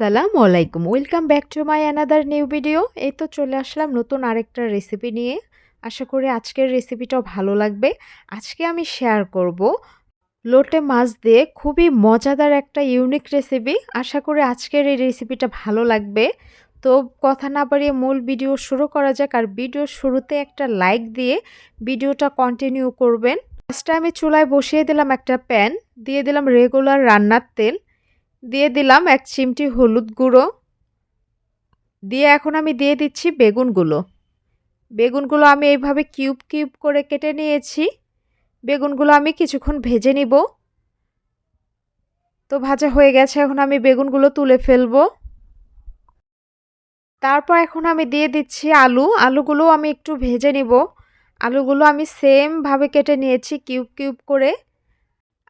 আসসালামু আলাইকুম welcome back to my another new video এই তো চলে আসলাম নতুন আরেকটা রেসিপি নিয়ে। আশা করি আজকের রেসিপিটাও ভালো লাগবে। আজকে আমি শেয়ার করব লোটে মাছ দিয়ে খুবই মজাদার একটা ইউনিক রেসিপি আশা করি আজকের এই রেসিপিটা ভালো লাগবে। তো কথা না বাড়িয়ে মূল ভিডিও শুরু করা যাক আর ভিডিও শুরুতে একটা লাইক দিয়ে ভিডিওটা কন্টিনিউ করবেন। ফার্স্টে আমি চুলায় বসিয়ে দিলাম একটা প্যান দিয়ে দিলাম রেগুলার রান্নার তেল। দিয়ে দিলাম এক চিমটি হলুদ গুঁড়ো। দিয়ে এখন আমি দিয়ে দিচ্ছি বেগুনগুলো। বেগুনগুলো আমি এইভাবে কিউব কিউব করে কেটে নিয়েছি। বেগুনগুলো আমি কিছুক্ষণ ভেজে নিব। তো ভাজা হয়ে গেছে, এখন আমি বেগুনগুলো তুলে ফেলব। তারপর এখন আমি দিয়ে দিচ্ছি আলু। আলুগুলো আমি একটু ভেজে নিব। আলুগুলো আমি সেমভাবে কেটে নিয়েছি কিউব কিউব করে।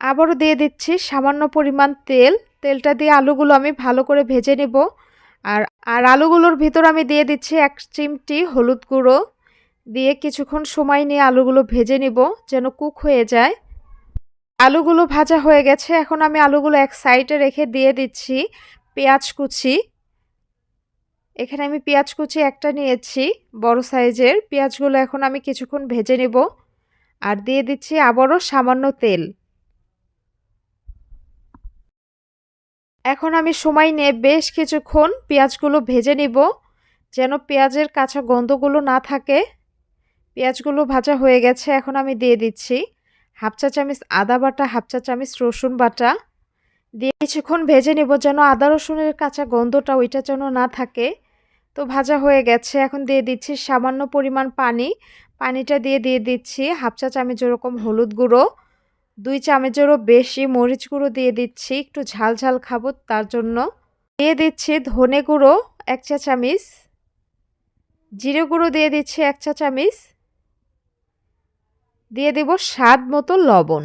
আবারও দিয়ে দিচ্ছি সামান্য পরিমাণ তেল। তেলটা দিয়ে আলুগুলো আমি ভালো করে ভেজে নেব। আর আর আলুগুলোর ভিতর আমি দিয়ে দিচ্ছি এক চিমটি হলুদ গুঁড়ো। দিয়ে কিছুক্ষণ সময় নিয়ে আলুগুলো ভেজে নিব যেন কুক হয়ে যায়। আলুগুলো ভাজা হয়ে গেছে। এখন আমি আলুগুলো এক সাইডে রেখে দিয়ে দিচ্ছি পেঁয়াজ কুচি। এখানে আমি পেঁয়াজ কুচি একটা নিয়েছি বড় সাইজের। পেঁয়াজগুলো এখন আমি কিছুক্ষণ ভেজে নেব। আর দিয়ে দিচ্ছি আবারও সামান্য তেল। এখন আমি সময় নিয়ে বেশ কিছুক্ষণ পেঁয়াজগুলো ভেজে নিব, যেন পেঁয়াজের কাঁচা গন্ধগুলো না থাকে। পেঁয়াজগুলো ভাজা হয়ে গেছে, এখন আমি দিয়ে দিচ্ছি হাফ চা চামিচ আদা বাটা, হাফ চা চামিচ রসুন বাটা। দিয়ে কিছুক্ষণ ভেজে নেব যেন আদা রসুনের কাঁচা গন্ধটা ওইটা যেন না থাকে। তো ভাজা হয়ে গেছে, এখন দিয়ে দিচ্ছি সামান্য পরিমাণ পানি। পানিটা দিয়ে দিয়ে দিচ্ছি হাফ চা চামচ ওরকম হলুদ গুঁড়ো। দুই চামচেরও বেশি মরিচ গুঁড়ো দিয়ে দিচ্ছি, একটু ঝাল ঝাল খাব, তার জন্য। দিয়ে দিচ্ছি ধনে গুঁড়ো, এক চা চামিচ। জিরে গুঁড়ো দিয়ে দিচ্ছি এক চা চামিচ। দিয়ে দেব স্বাদ মতো লবণ।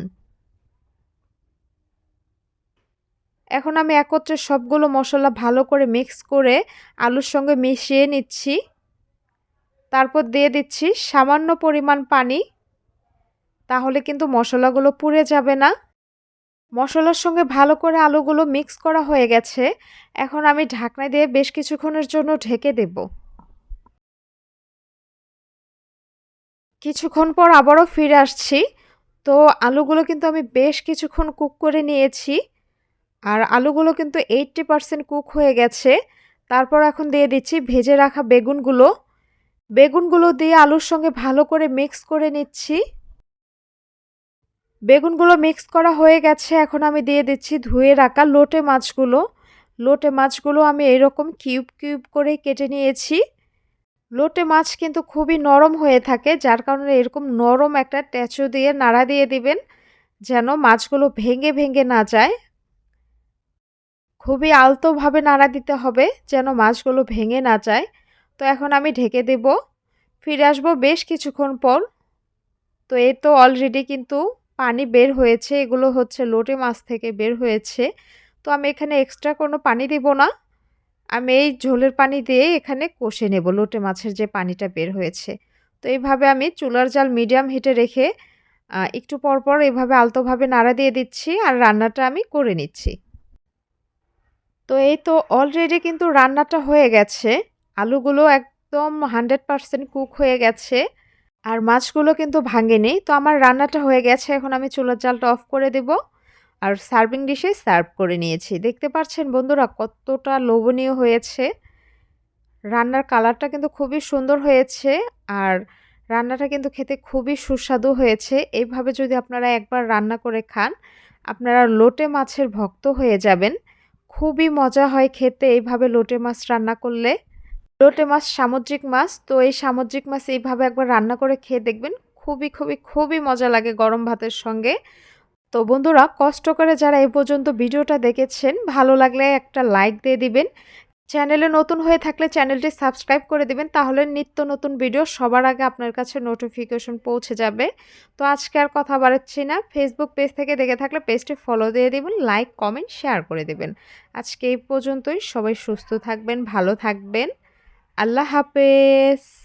এখন আমি একত্রে সবগুলো মশলা ভালো করে মিক্স করে আলুর সঙ্গে মিশিয়ে নিচ্ছি। তারপর দিয়ে দিচ্ছি সামান্য পরিমাণ পানি। তাহলে কিন্তু মশলাগুলো পুড়ে যাবে না। মশলার সঙ্গে ভালো করে আলুগুলো মিক্স করা হয়ে গেছে। এখন আমি ঢাকনা দিয়ে বেশ কিছুক্ষণের জন্য ঢেকে দেব। কিছুক্ষণ পর আবারও ফিরে আসছি। তো আলুগুলো কিন্তু আমি বেশ কিছুক্ষণ কুক করে নিয়েছি। আর আলুগুলো কিন্তু এইটটি পারসেন্ট কুক হয়ে গেছে। তারপর এখন দিয়ে দিচ্ছি ভেজে রাখা বেগুনগুলো। বেগুনগুলো দিয়ে আলুর সঙ্গে ভালো করে মিক্স করে নিচ্ছি। বেগুনগুলো মিক্স করা হয়ে গেছে, এখন আমি দিয়ে দিচ্ছি ধুয়ে রাখা লোটে মাছগুলো। লোটে মাছগুলো আমি এরকম কিউব কিউব করে কেটে নিয়েছি। লোটে মাছ কিন্তু খুবই নরম হয়ে থাকে, যার কারণে এরকম নরম একটা ট্যাচু দিয়ে নাড়া দিয়ে দিবেন, যেন মাছগুলো ভেঙে ভেঙে না যায়। খুবই আলতোভাবে নাড়া দিতে হবে, যেন মাছগুলো ভেঙে না যায়। তো এখন আমি ঢেকে দেব। ফিরে আসব বেশ কিছুক্ষণ পর। তো এই তো অলরেডি কিন্তু পানি বের হয়েছে, এগুলো হচ্ছে লোটে মাছ থেকে বের হয়েছে। তো আমি এখানে এক্সট্রা কোনো পানি দিব না। আমি এই ঝোলের পানি দিয়ে এখানে কষে নেব লোটে মাছের যে পানিটা বের হয়েছে। তো এইভাবে আমি চুলার জাল মিডিয়াম হিটে রেখে একটু পরপর এভাবে আলতোভাবে নাড়া দিয়ে দিচ্ছি আর রান্নাটা আমি করে নিচ্ছি। তো এই তো অলরেডি কিন্তু রান্নাটা হয়ে গেছে। আলুগুলো একদম হান্ড্রেড পারসেন্ট কুক হয়ে গেছে। আর মাছগুলো কিন্তু ভাঙেনি। তো আমার রান্নাটা হয়ে গেছে, এখন আমি চুলার জালটা অফ করে দেব। আর সার্ভিং ডিশে সার্ভ করে নিয়েছি। দেখতে পাচ্ছেন বন্ধুরা কতটা লোভনীয় হয়েছে। রান্নার কালারটা কিন্তু খুবই সুন্দর হয়েছে আর রান্নাটা কিন্তু খেতে খুবই সুস্বাদু হয়েছে। এইভাবে যদি আপনারা একবার রান্না করে খান, আপনারা লোটে মাছের ভক্ত হয়ে যাবেন। খুবই মজা হয় খেতে এইভাবে লোটে মাছ রান্না করলে। লোটে মাছ সামুদ্রিক মাছ। তো এই সামুদ্রিক মাছ এইভাবে একবার রান্না করে খেয়ে দেখবেন, খুবই খুবই খুবই মজা লাগে গরম ভাতের সঙ্গে। তো বন্ধুরা, কষ্ট করে যারা এই পর্যন্ত ভিডিওটা দেখেছেন, ভালো লাগলে একটা লাইক দিয়ে দিবেন। চ্যানেলে নতুন হয়ে থাকলে চ্যানেলটি সাবস্ক্রাইব করে দিবেন, তাহলে নিত্য নতুন ভিডিও সবার আগে আপনার কাছে নোটিফিকেশন পৌঁছে যাবে। তো আজকে আর কথা বাড়াচ্ছি না ফেসবুক পেজ থেকে দেখে থাকলে পেজটি ফলো দিয়ে দেবেন লাইক কমেন্ট শেয়ার করে দেবেন। আজকে এই পর্যন্তই, সবাই সুস্থ থাকবেন, ভালো থাকবেন। আল্লাহ হাফেজ।